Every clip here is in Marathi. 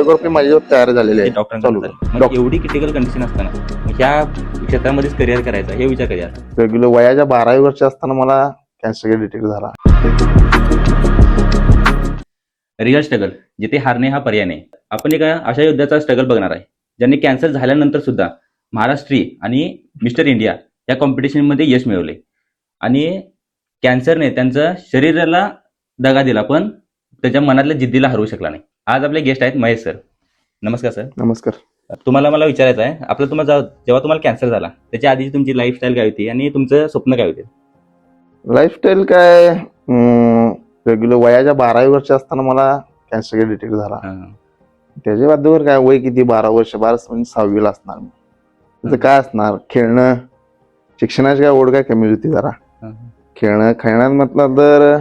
बायोग्राफी माझी तयार झालेली आहे. चालू. डॉक्टर. एवढी क्रिटिकल कंडिशन असताना ह्या क्षेत्रामध्येच करिअर करायचं हे विचार रेग्युलर वयाच्या बारावी वर्ष असताना मला कॅन्सर डिटेक्ट झाला. रिअल स्ट्रगल जिथे हारणे हा पर्याय नाही. आपण एका अशा योद्ध्याचा स्ट्रगल बघणार आहे. ज्यांनी कॅन्सर झाल्यानंतर सुद्धा महाराष्ट्री आणि मिस्टर इंडिया या कॉम्पिटिशनमध्ये यश मिळवले. आणि कॅन्सरने त्यांच्या शरीराला दगा दिला पण त्याच्या मनातल्या जिद्दीला हरवू शकला नाही. आज आपले गेस्ट आहेत महेश सर नमस्कार सर नमस्कार. तुम्हाला मला विचारायचं आहे आपलं तुम्हाला जेव्हा तुम्हाला कॅन्सर झाला त्याच्या आधीची तुमची लाईफस्टाईल काय होती आणि तुमचं स्वप्न काय होते? लाईफस्टाईल काय रेग्युलर वयाच्या बारावी वर्ष असताना मला कॅन्सर डिटेक्ट झाला. त्याच्या बाजूवर काय वय किती? बारा वर्ष बारा म्हणजे सहावीला असणार मी. त्याचं काय असणार? खेळणं शिक्षणाची काय ओढ काय कमी होती जरा. खेळणं खेळण्यात म्हटलं तर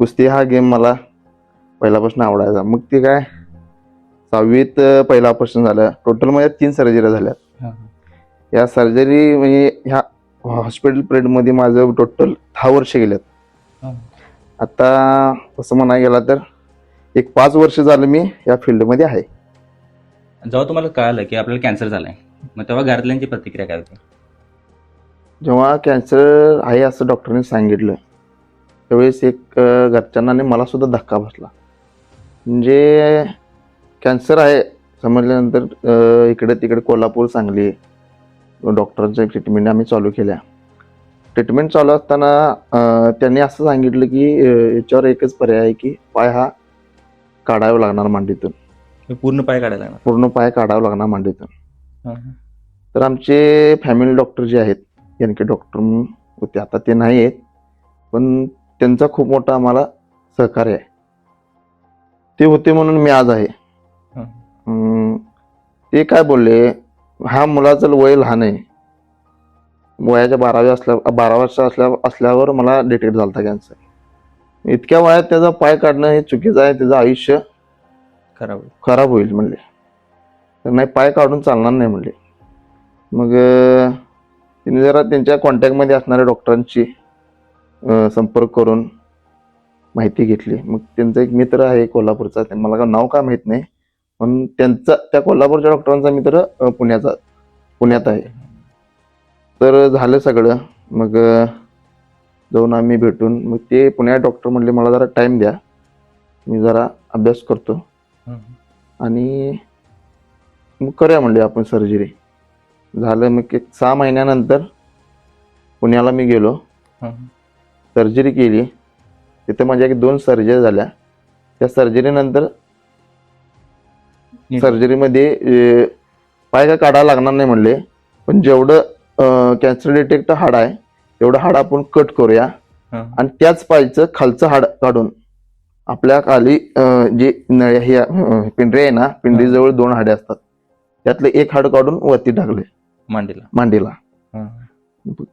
कुस्ती हा गेम मला पहिल्यापासून आवडायचा. मग ते काय? सहावीत पहिलं ऑपरेशन झालं. टोटल माझ्या तीन सर्जरी झाल्या या सर्जरी म्हणजे ह्या हॉस्पिटल पिरियडमध्ये माझं टोटल दहा वर्ष गेलेत. हा. आता तसं म्हणायला गेला तर एक पाच वर्ष झालं मी या फील्डमध्ये आहे. जेव्हा तुम्हाला कळालं की आपल्याला कॅन्सर झालाय मग तेव्हा घरातल्यांची प्रतिक्रिया काय होती? जेव्हा कॅन्सर आहे असं डॉक्टरने सांगितलं त्यावेळेस एक घरच्यांना मला सुद्धा धक्का बसला. म्हणजे कॅन्सर आहे समजल्यानंतर इकडे तिकडे कोल्हापूर सांगली डॉक्टरांच्या ट्रीटमेंट आम्ही चालू केल्या. ट्रीटमेंट चालू असताना त्यांनी असं सांगितलं की याच्यावर एकच पर्याय आहे की पाय हा काढावा लागणार मांडीतून. पूर्ण पाय काढायला लागणार? पूर्ण पाय काढावा लागणार मांडीतून. तर आमचे फॅमिली डॉक्टर जे आहेत एन के डॉक्टर होते. आता ते नाही आहेत पण त्यांचा खूप मोठा आम्हाला सहकार्य आहे. ते होते म्हणून मी आज आहे. हं. अं, ते काय बोलले हा मुलाचं वय लहान आहे. वयाच्या बाराव्या असल्या बारा वर्ष असल्या असल्यावर मला डिटेक्ट झाला कॅन्सर इतक्या वयात त्याचा पाय काढणं हे चुकीचं आहे त्याचं आयुष्य खराब खराब होईल म्हणले. तर नाही पाय काढून चालणार नाही म्हणले. मग अं, तिने जरा त्यांच्या कॉन्टॅक्टमध्ये असणाऱ्या डॉक्टरांची अं, संपर्क करून माहिती घेतली. मग त्यांचा एक मित्र आहे कोल्हापूरचा. मला नाव काय माहीत नाही. पण त्यांचा त्या कोल्हापूरच्या डॉक्टरांचा मित्र पुण्याचा पुण्यात आहे. तर झालं सगळं. मग जाऊन आम्ही भेटून मग ते पुण्यात डॉक्टर म्हणले मला जरा टाईम द्या. मी जरा अभ्यास करतो. आणि मग करूया म्हणले आपण सर्जरी झालं मग एक सहा महिन्यानंतर पुण्याला मी गेलो. सर्जरी केली. तिथे माझ्या एक दोन सर्जरी झाल्या. त्या सर्जरीनंतर सर्जरीमध्ये पाय काय काढायला लागणार नाही म्हणले पण जेवढं कॅन्सर डिटेक्ट हाड आहे तेवढं हाड आपण कट करूया. आणि त्याच पायचं खालचं हाड काढून आपल्या खाली जे पिंढरी आहे ना पिंढरीजवळ दोन हाडे असतात. त्यातलं एक हाड काढून वरती टाकले. मांडीला. मांडीला.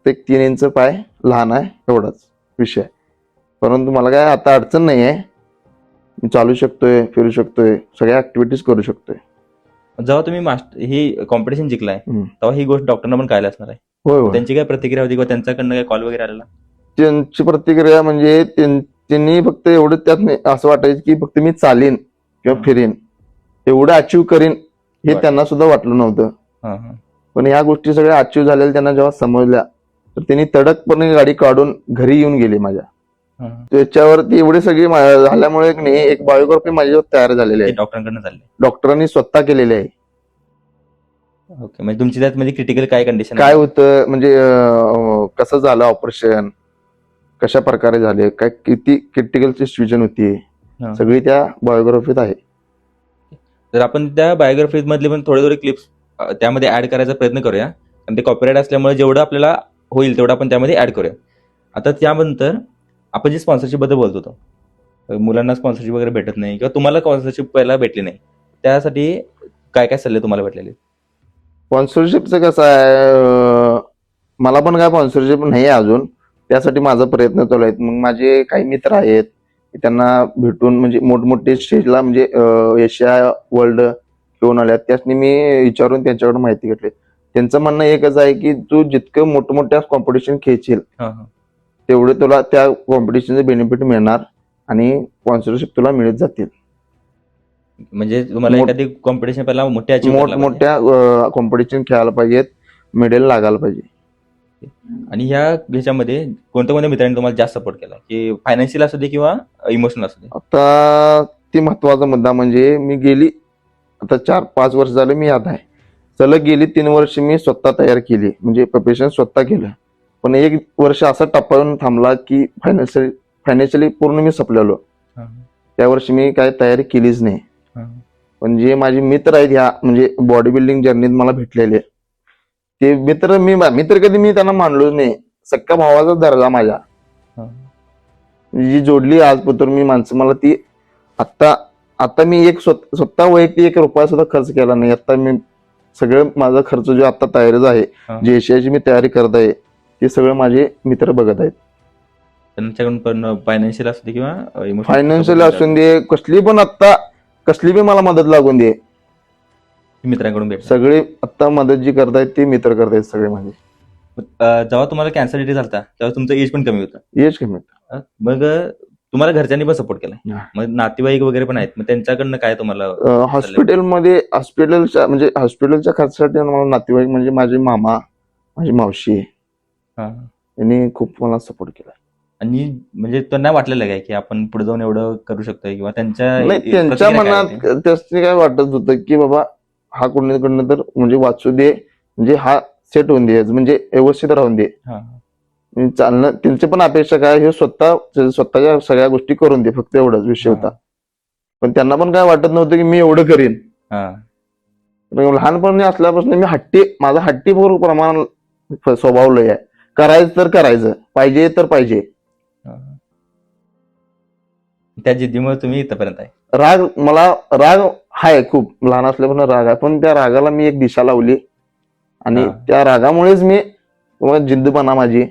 एक तीन इंच पाय लहान आहे एवढाच विषय परंतु मला काय आता अडचण नाही आहे मी चालू शकतोय फिरू शकतोय सगळ्या ऍक्टिव्हिटीज करू शकतोय जेव्हा तुम्ही मास्टर ही कॉम्पिटिशन जिंकलाय हम्म. तेव्हा ही गोष्ट डॉक्टरना पण कळायला असणार आहे होय होय त्यांची काय प्रतिक्रिया होती किंवा त्यांच्याकडनं काय कॉल वगैरे आलेला त्यांची प्रतिक्रिया म्हणजे त्यां- त्यांनी फक्त एवढं त्यात नाही- असं वाटायचं की फक्त मी चालेन किंवा फिरेन एवढं अचीव करीन हे बरं. त्यांना सुद्धा वाटलं नव्हतं हा, हा. पण ह्या गोष्टी सगळ्या अचीव झालेल्या त्यांना जेव्हा समजल्या तर त्यांनी तडकपणे गाडी काढून घरी येऊन गेली माझ्या. त्याच्यावरती एवढी सगळी झाल्यामुळे नाही एक बायोग्राफी माझ्यावर तयार झालेली आहे. डॉक्टरांकडनं चालले डॉक्टरांनी स्वतः केलेली आहे. ओके म्हणजे तुमची त्यात म्हणजे क्रिटिकल काय कंडिशन काय होतं म्हणजे कसं झालं ऑपरेशन कशा प्रकारे झाले? काय किती क्रिटिकलची सिच्युएशन होती. सगळी त्या बायोग्राफीत आहे. तर आपण त्या बायोग्राफी मधले पण थोडे थोडे क्लिप्स त्यामध्ये ऍड करायचा प्रयत्न करूया. आणि ते कॉपीराईट असल्यामुळे जेवढं आपल्याला होईल तेवढं आपण त्यामध्ये ऍड करूया. आता त्यानंतर आपण जे स्पॉन्सरशिपबद्दल बोलत होतो मुलांना स्पॉन्सरशिप वगैरे भेटत नाही किंवा तुम्हाला स्पॉन्सरशिप पहिला भेटली नाही त्यासाठी काय काय सल्ले तुम्हाला भेटलेले? स्पॉन्सरशिपचं कसं आहे मला पण काय स्पॉन्सरशिप नाही आहे अजून. त्यासाठी माझा प्रयत्न चालू आहेत मग माझे काही मित्र आहेत त्यांना भेटून म्हणजे मोठमोठे स्टेजला म्हणजे एशिया वर्ल्ड घेऊन आल्यात. त्यासनी मी विचारून त्यांच्याकडून माहिती घेतली. त्यांचं म्हणणं एकच आहे की तू जितकं मोठमोठ्या कॉम्पिटिशन खेळशील तेवढे तुला त्या कॉम्पिटिशनचे बेनिफिट मिळणार आणि स्पॉन्सरशिप तुला मिळत जातील. म्हणजे तुम्हाला मोठ- एखादी कॉम्पिटिशन पहिला achieve करायला. मोठ्या कॉम्पिटिशन खेळायला पाहिजेत मेडल लागायला पाहिजे. आणि ह्या ह्याच्यामध्ये कोणत्या कोणत्या मित्रांनी तुम्हाला जास्त सपोर्ट केला? की फायनान्शियल असू दे किंवा इमोशनल असू दे? आता ती महत्त्वाचा मुद्दा म्हणजे मी गेली आता चार पाच वर्ष झाले मी यात आहे. सलग गेली तीन वर्ष मी स्वतः तयार केली म्हणजे प्रिपरेशन स्वतः केलं. पण एक वर्ष असा टप्पावून थांबला की फायनान्शियली फायनान्शियली पूर्ण मी संपलेलो. त्या वर्षी मी काय तयारी केलीच नाही. पण जे माझे मित्र आहेत ह्या म्हणजे बॉडी बिल्डिंग जर्नीत मला भेटलेले. ते मित्र मी मित्र कधी मी त्यांना मानलोच नाही. सक्का भावाचा दर्जा माझ्या. जी जोडली आज पुत्र मी माणसं मला ती आत्ता आता मी एक स्वत- वैयक्तिक एक रुपया सुद्धा खर्च केला नाही. आता मी सगळं माझा खर्च जो आता तयारीचा आहे. जे एशियाची मी तयारी करत आहे ते सगळं माझे मित्र बघत आहेत. त्यांच्याकडून पण फायनान्शियल असू दे किंवा फायनान्शियल असून दे. कसली पण आता कसली बी मला मदत लागून दे. मित्रांकडून भेट सगळे आता मदत जी करतायत ते मित्र करतायत सगळे माझे. जेव्हा तुम्हाला कॅन्सर डिटे झाला तेव्हा तुमचं एज पण कमी होतं. येच कमी अं, मग अं, तुम्हाला घरच्यांनी पण सपोर्ट केलाय हा. मग नातेवाईक वगैरे पण आहेत मग त्यांच्याकडनं काय तुम्हाला हॉस्पिटलमध्ये हॉस्पिटलच्या म्हणजे हॉस्पिटलच्या खर्चासाठी मला नातेवाईक म्हणजे माझे मामा माझी मावशी हा. यांनी खूप मला सपोर्ट केला. आणि म्हणजे त्यांना वाटलेलं काय की आपण पुढे जाऊन एवढं करू शकतोय किंवा त्यांच्या नाही त्यांच्या मनात? त्याचे काय वाटत होतं की बाबा हा कोणीकडनं तर म्हणजे वाचू दे म्हणजे हा सेट होऊन दे म्हणजे व्यवस्थित राहून दे. चालणं त्यांची पण अपेक्षा काय हे स्वतः स्वतःच्या सगळ्या गोष्टी करून दे फक्त एवढाच विषय होता. पण त्यांना पण काय वाटत नव्हतं की मी एवढं करीन. हा. लहानपणी असल्यापासून मी हट्टी माझा हट्टीपूर्वक प्रमाण स्वभाव लय आहे करायचं तर करायचं पाहिजे तर पाहिजे. त्या जिद्दीमुळे तुम्ही इथपर्यंत आहे. राग मला राग आहे खूप लहान असल्यापासून राग आहे. पण त्या रागाला मी एक दिशा लावली. आणि हा. त्या रागामुळेच मी मग जिद्दपणा माझी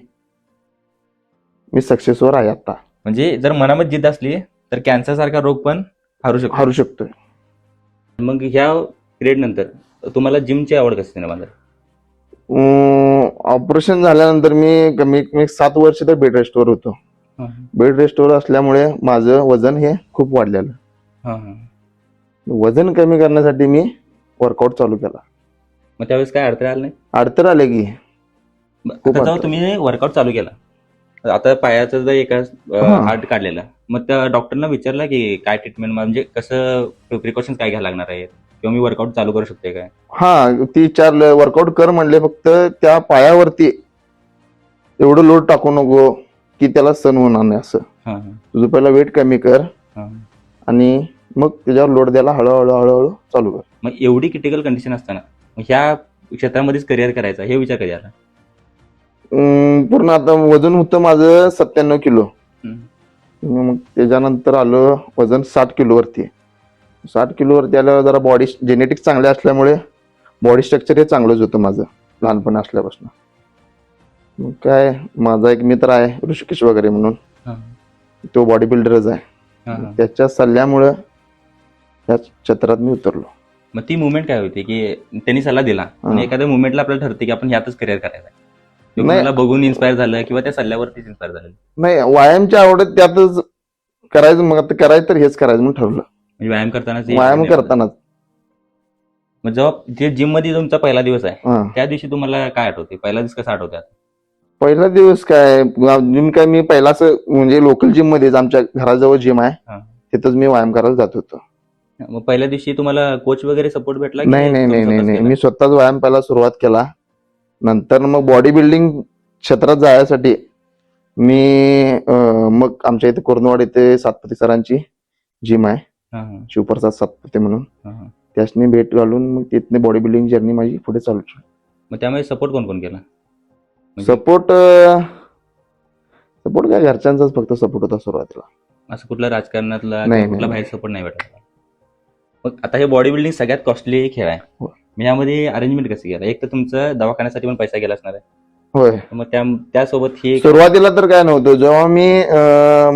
मी सक्सेसवर आहे आता म्हणजे जर मनामध्ये जिद्द असली तर कॅन्सर सारखा रोग पण हरू शकतो. हरू शकतोय. मग ह्या पिरियड नंतर तुम्हाला जिमची आवड कशी निर्माण ऑपरेशन झाल्यानंतर मी कमी कमी सात वर्ष तर बेड रेस्टवर होतो. बेड रेस्टवर असल्यामुळे माझं वजन हे खूप वाढलेलं. वजन कमी करण्यासाठी मी वर्कआउट चालू केला. मग त्यावेळेस काय अडथळे आले नाही? अडतर आले की. अडथळे. तुम्ही वर्कआउट चालू केला. आता पायाचं जर एका. हार्ट काढलेलं. मग त्या डॉक्टरना विचारलं की काय ट्रीटमेंट म्हणजे कसं प्रिकॉशन्स काय घ्यायला लागणार आहेत किंवा मी वर्कआउट चालू करू शकते काय? हा ती विचारलं वर्कआउट कर म्हणले फक्त त्या पायावरती एवढं लोड टाकू नको की त्याला सण होणार नाही असं. हा, हा, तुझं पहिला वेट कमी कर हा. आणि मग त्याच्यावर लोड द्यायला हळूहळू हळूहळू चालू कर. मग एवढी क्रिटिकल कंडिशन असताना मग ह्या क्षेत्रामध्येच करिअर करायचा हे विचार कधी आला? अं, पूर्ण आता वजन होतं माझं सत्त्याण्णव किलो. हम्म. मग त्याच्यानंतर आलं वजन साठ किलोवरती. साठ किलोवरती आल्यावर जरा बॉडी जेनेटिक्स चांगले असल्यामुळे बॉडी स्ट्रक्चर हे चांगलंच होतं माझं लहानपणी असल्यापासून. मग काय माझा एक मित्र आहे ऋषिकेश वगैरे म्हणून. तो बॉडी बिल्डरच आहे. त्याच्या सल्ल्यामुळं या क्षेत्रात मी उतरलो. मग ती मुवमेंट काय होती की त्यांनी सल्ला दिला आणि. एखाद्या मुवमेंटला आपल्याला ठरते की आपण ह्यातच करिअर करायचं आहे. बघून इन्स्पायर झालं किंवा त्या सल्ल्यावरतीच इन्स्पायर झालं. नाही व्यायामच्या आवडत त्यातच करायचं मग आता करायचं तर हेच करायचं म्हणून ठरवलं. म्हणजे व्यायाम करताना व्यायाम करतानाच. मग जेव्हा जे जिममध्ये तुमचा पहिला दिवस आहे हा. त्या दिवशी तुम्हाला काय आठवते? पहिला दिवस कसा आठवते आता? पहिला दिवस काय जिम काय मी पहिलाच म्हणजे लोकल जिम मध्येच आमच्या घराजवळ जिम आहे. तिथंच मी व्यायाम करायला जात होतो. मग पहिल्या दिवशी तुम्हाला कोच वगैरे सपोर्ट भेटला की नाही नाही नाही तुम्ही नाही स्वतःच नाही. केलं? मी स्वतःच व्यायाम पहिला सुरुवात केला. नंतर मग बॉडी बिल्डिंग क्षेत्रात जायसाठी मी अं, मग आमच्या इथे कुर्नवाड इथे सातपती सरांची जिम आहे. शिवप्रसाद सातपते म्हणून. त्यासनी भेट घालून मग तिथने बॉडी बिल्डिंग जर्नी माझी पुढे चालू. मग त्यामध्ये सपोर्ट कोण कोण केला? म्हणजे सपोर्ट सपोर्ट काय? घरच्यांचाच फक्त सपोर्ट होता सुरुवातीला. असं कुठलं राजकारणातला कुठला बाहेर सपोर्ट नाही भेटला मग आता हे बॉडी बिल्डिंग सगळ्यात कॉस्टली खेळ आहे. हो. मग यामध्ये अरेंजमेंट कशी केला? एक तर तुमचं दवाखान्यासाठी पण पैसा गेला असणार आहे होय. मग त्या त्यासोबत ही सुरुवातीला तर काय नव्हतं. जेव्हा मी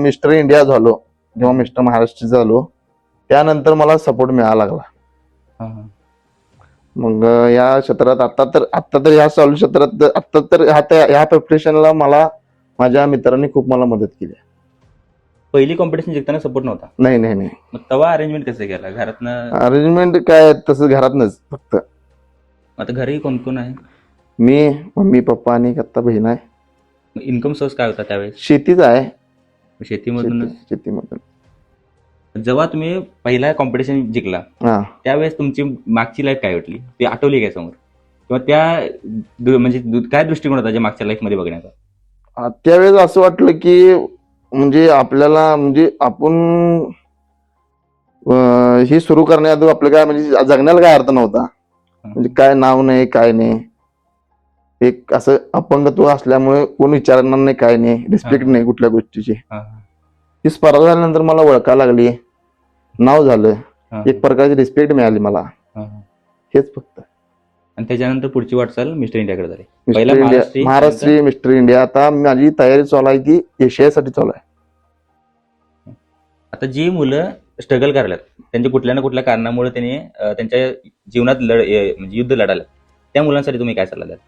मिस्टर इंडिया झालो जेव्हा मिस्टर महाराष्ट्र झालो त्यानंतर मला सपोर्ट मिळायला लागला. मग या क्षेत्रात आता तर आता तर ह्या चालू क्षेत्रात आता तर ह्या प्रिपरेशनला मला माझ्या मित्रांनी खूप मला मदत केली पहिली कॉम्पिटिशन जिंकताना सपोर्ट नव्हता? नाही नाही नाही. तेव्हा अरेंजमेंट कसं केलं? घरातनं अरेंजमेंट काय तसं घरातनच फक्त. आता घरी कोण कोण आहे? मी मम्मी पप्पा आणि आत्ता बहीण आहे. इन्कम सोर्स काय होता त्यावेळेस? शेतीच आहे. शेतीमधून शेती- शेतीमधून. जेव्हा तुम्ही पहिला कॉम्पिटिशन जिंकला हा. त्यावेळेस तुमची मागची लाईफ काय वाटली? ती आठवली काय समोर? किंवा त्या दु- म्हणजे दु- काय दृष्टिकोन होता जे मागच्या लाईफमध्ये बघण्याचा? आ, त्यावेळेस असं वाटलं की म्हणजे आपल्याला म्हणजे आपण अं, हे सुरू करण्याआधी आपलं काय म्हणजे जगण्याला काय अर्थ नव्हता. म्हणजे काय नाव नाही काय नाही. एक असं अपंगत्व असल्यामुळे कोण विचारणार नाही काय नाही. रिस्पेक्ट. नाही कुठल्या गोष्टीची. हा, ही स्पर्धा झाल्यानंतर मला ओळखा लागली. नाव झालं एक प्रकारची रिस्पेक्ट मिळाली मला. हेच फक्त. आणि त्याच्यानंतर पुढची वाटचाल मिस्टर इंडियाकडे झाली. इंडिया महाराष्ट्री, मिस्टर इंडिया आता माझी तयारी चालू आहे ती एशियासाठी चालू आहे. आता जी मुलं स्ट्रगल करायलात त्यांच्या कुठल्या ना कुठल्या कारणामुळे त्यांनी त्यांच्या जीवनात लढ म्हणजे युद्ध लढायला त्या मुलांसाठी तुम्ही काय सल्ला द्याल?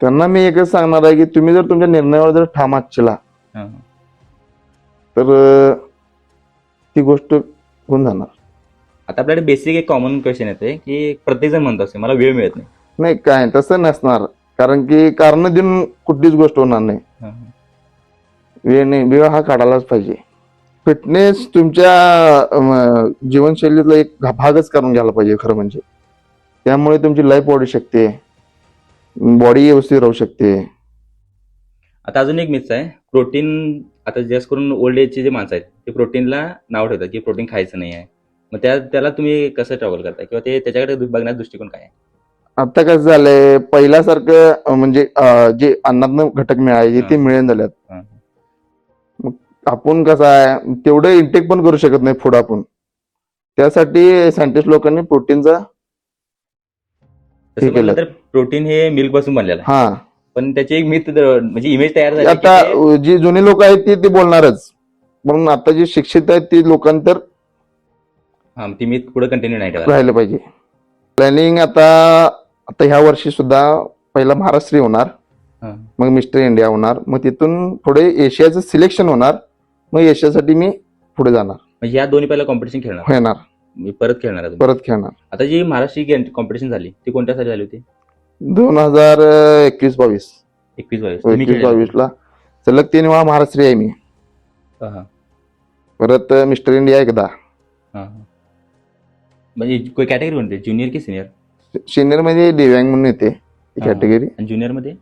त्यांना मी एकच सांगणार आहे की तुम्ही जर तुमच्या निर्णयावर जर ठाम आचला. तर ती गोष्ट होऊन जाणार. आता आपल्याकडे बेसिक एक कॉमन क्वेश्चन येते की प्रत्येक जण म्हणत असते मला वेळ मिळत नाही. नाही काय तसं नसणार. कारण की कारण देऊन कुठलीच गोष्ट होणार नाही. हा, हा. वेळ नाही वेळ हा काढायलाच पाहिजे. फिटनेस तुमच्या जीवनशैलीतला एक भागच करून घ्यायला पाहिजे खरं म्हणजे. त्यामुळे तुमची लाईफ वाढू शकते. बॉडी व्यवस्थित राहू शकते. आता अजून एक मिस आहे. प्रोटीन आता जास्त करून ओल्ड एजचे जे माणसं आहेत ते प्रोटीनला नाव ठेवतात की प्रोटीन खायचं नाही आहे. मग त्या त्याला तुम्ही कसं ट्रॅव्हल करताय? किंवा ते त्याच्याकडे बघण्याचा दृष्टिकोन काय आहे? आता कसं झालंय पहिल्यासारखं म्हणजे जे अन्नातनं घटक मिळायचे ते. मिळून झाल्यात. हा. आपण कसं आहे तेवढं इंटेक पण करू शकत नाही फूड आपण. त्यासाठी सायंटिस्ट लोकांनी प्रोटीनचा हे केलं. तर प्रोटीन हे मिल्कपासून बनलेलं हा. पण त्याची एक मिथ म्हणजे इमेज तयार झाली आता जी जुनी लोक आहेत ती ते बोलणारच. म्हणून आता जे शिक्षित आहेत ती लोकांतर हा ती मिथ पुढे कंटिन्यू नाही राहिलं पाहिजे. प्लॅनिंग आता आता ह्या वर्षी सुद्धा पहिला महाराष्ट्री होणार. मग मिस्टर इंडिया होणार मग तिथून पुढे एशियाचं सिलेक्शन होणार मग एशियासाठी मी पुढे जाणार. म्हणजे या दोन्ही पहिला कॉम्पिटिशन खेळणार. येणार मी परत खेळणार. परत खेळणार. आता जी महाराष्ट्र कॉम्पिटिशन झाली ती कोणत्या साली झाली होती? दोन हजार एकवीस बावीस. एकवीस बावीस. तुम्ही एकवीस खेळले? बावीस ला सलग तीन वेळा महाराष्ट्री आहे मी. हा, हा, परत मिस्टर इंडिया एकदा. हा, हा. म्हणजे कॅटेगरी कोणती? ज्युनियर की सिनियर सिनियरमध्ये दिव्यांग म्हणून येते हा. कॅटेगरी आणि ज्युनियरमध्ये?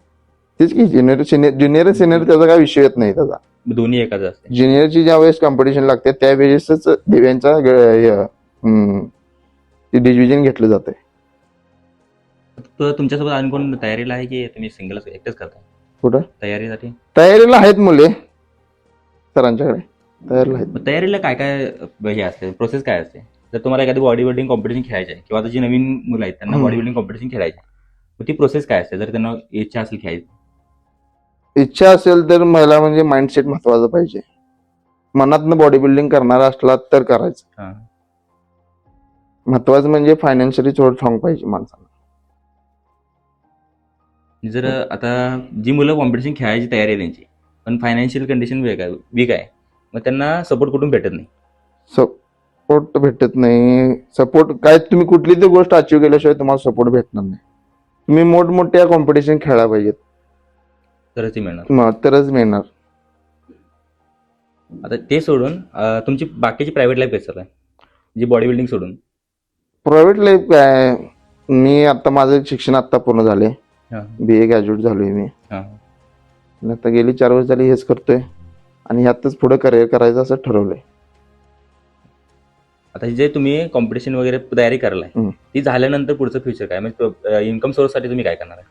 तेच की ज्युनियर सिनियर ज्युनियर सिनियर त्याचा काय विषय येत नाही त्याचा. दोन्ही एकाच असते. ज्युनियरची ज्या वेळेस कॉम्पिटिशन लागते त्यावेळेसच दिव्यांचा डिव्हिजन घेतलं जाते तर तुमच्यासोबत आणि कोण तयारीला आहे की तुम्ही सिंगलच एकटेच करताय? कुठं? तयारीसाठी? तयारीला आहेत मुले. सरांच्याकडे. तयारीला आहेत. मग तयारीला काय काय हे असते? प्रोसेस काय असते? जर तुम्हाला एखादी बॉडी बिल्डिंग कॉम्पिटिशन खेळायची आहे किंवा आता जी नवीन मुलं आहेत त्यांना. बॉडी बिल्डिंग कॉम्पिटिशन खेळायची आहे, मग ती प्रोसेस काय असते? जर त्यांना इच्छा असेल खेळायची. इच्छा असेल तर मला म्हणजे माइंडसेट महत्वाचं पाहिजे. मनातनं बॉडी बिल्डिंग करणारा असला तर करायचं. हा. महत्वाचं म्हणजे फायनान्शियली थोडं स्ट्रॉंग पाहिजे माणसाला. जर आता जी मुलं कॉम्पिटिशन खेळायची तयारी आहे त्यांची पण फायनान्शियल कंडिशन वीक आहे वीक आहे मग त्यांना सपोर्ट कुठून भेटत नाही? सपोर्ट भेटत नाही. सपोर्ट काय तुम्ही कुठली तरी गोष्ट अचीव केल्याशिवाय तुम्हाला सपोर्ट भेटणार नाही. तुम्ही मोठमोठ्या कॉम्पिटिशन खेळायला पाहिजेत. तरच ती मिळणार. मग तरच मिळणार. आता ते सोडून अ, तुमची बाकीची प्रायव्हेट लाईफ चालू आहे? जी बॉडी बिल्डिंग सोडून. प्रायव्हेट लाईफ काय मी आता माझं शिक्षण आता पूर्ण झाले बी ए ग्रॅज्युएट झालोय मी. हा. आणि आता गेली चार वर्ष झाली हेच करतोय. आणि ह्यातच पुढे करिअर करायचं असं ठरवलंय. आता जे तुम्ही कॉम्पिटिशन वगैरे तयारी करायला हम्म. ती झाल्यानंतर पुढचं फ्युचर काय? म्हणजे इन्कम सोर्ससाठी तुम्ही काय करणार आहे?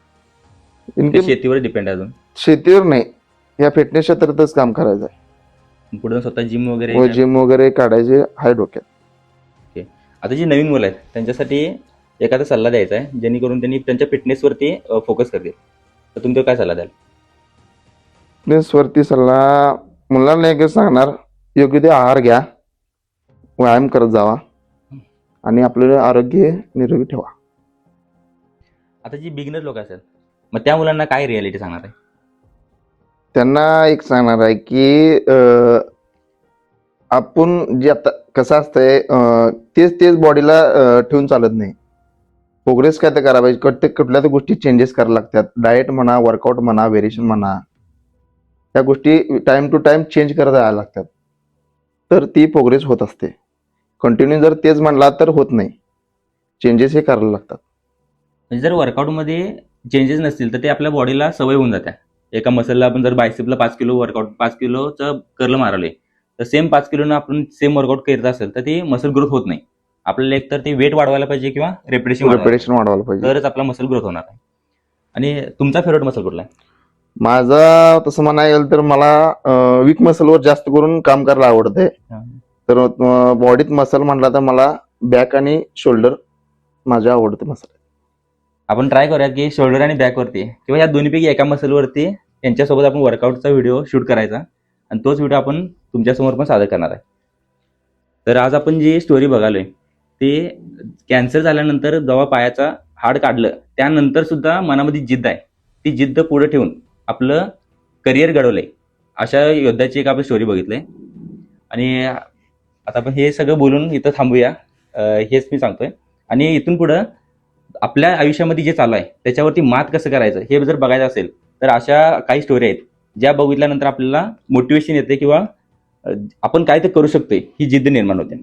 ते इनकम शेतीवर डिपेंड आहे अजून? शेतीवर नाही. या फिटनेस क्षेत्रातच काम करायचं आहे पुढे स्वतः जिम वगैरे व जिम वगैरे काढायचे हाय डोक्यात. आता जी नवीन मुलं आहेत त्यांच्यासाठी एखादा सल्ला द्यायचा आहे जेणेकरून त्यांनी त्यांच्या फिटनेसवरती फोकस करतील. तर तुमचा काय सल्ला द्याल? फिटनेस वरती सल्ला मुलांना एकच सांगणार योग्य ते आहार घ्या व्यायाम करत जावा आणि आपलं आरोग्य निरोगी ठेवा. आता जी बिगनर लोक असतात मग त्या मुलांना काय रियालिटी सांगणार आहे? त्यांना एक सांगणार आहे की आपण जे आता कसं असतंय तेच तेच बॉडीला ठेवून चालत नाही. प्रोग्रेस काय तर करायला पाहिजे म्हणजे प्रत्येक कुठल्या तर गोष्टी चेंजेस करायला लागतात. डाएट म्हणा वर्कआउट म्हणा व्हेरिएशन म्हणा. त्या गोष्टी टाईम टू टाईम चेंज करत राहायला लागतात. तर ती प्रोग्रेस होत असते. कंटिन्यू जर तेच म्हणला तर होत नाही. चेंजेस हे करायला लागतात. म्हणजे जर वर्कआउटमध्ये चेंजेस नसतील तर ते आपल्या बॉडीला सवय होऊन जाते एका मसलला आपण जर बायसेपला पाच किलो वर्कआउट पाच किलोचं कर्ल मारले तर सेम पाच किलोनं आपण सेम वर्कआउट करत असेल तर ती मसल ग्रोथ होत नाही. आपल्याला एकतर ते वेट वाढवायला पाहिजे किंवा रेपिटेशन रेपिटेशन वाढवायला पाहिजे. तरच आपला मसल ग्रोथ होणार आहे. आणि तुमचा फेवरेट मसल कुठला आहे? माझा तसं म्हणायला गेलं तर मला वीक मसलवर जास्त करून काम करायला आवडतंय तर बॉडीत मसल म्हणला तर मला बॅक आणि शोल्डर माझ्या आवडते मसल आपण ट्राय करूया की शोल्डर आणि बॅकवरती किंवा या दोन्हीपैकी एका मसलवरती यांच्यासोबत आपण वर्कआउटचा व्हिडिओ शूट करायचा. आणि तोच व्हिडिओ आपण तुमच्यासमोर पण सादर करणार आहे. तर आज आपण जी स्टोरी बघालोय ते कॅन्सर झाल्यानंतर जेव्हा पायाचा हाड काढलं त्यानंतर सुद्धा मनामध्ये जिद्द आहे. ती जिद्द पुढे ठेवून आपलं करिअर घडवलंय. अशा योद्ध्याची एक आपण स्टोरी बघितली आणि आता आपण हे सगळं बोलून इथं थांबूया. हेच मी सांगतोय. आणि इथून पुढं आपल्या आयुष्यामध्ये जे चालू आहे त्याच्यावरती मात कसं करायचं हे जर बघायचं असेल तर अशा काही स्टोरी आहेत ज्या बघितल्यानंतर आपल्याला मोटिवेशन येते किंवा आपण काय तर करू शकतोय ही जिद्द निर्माण होते.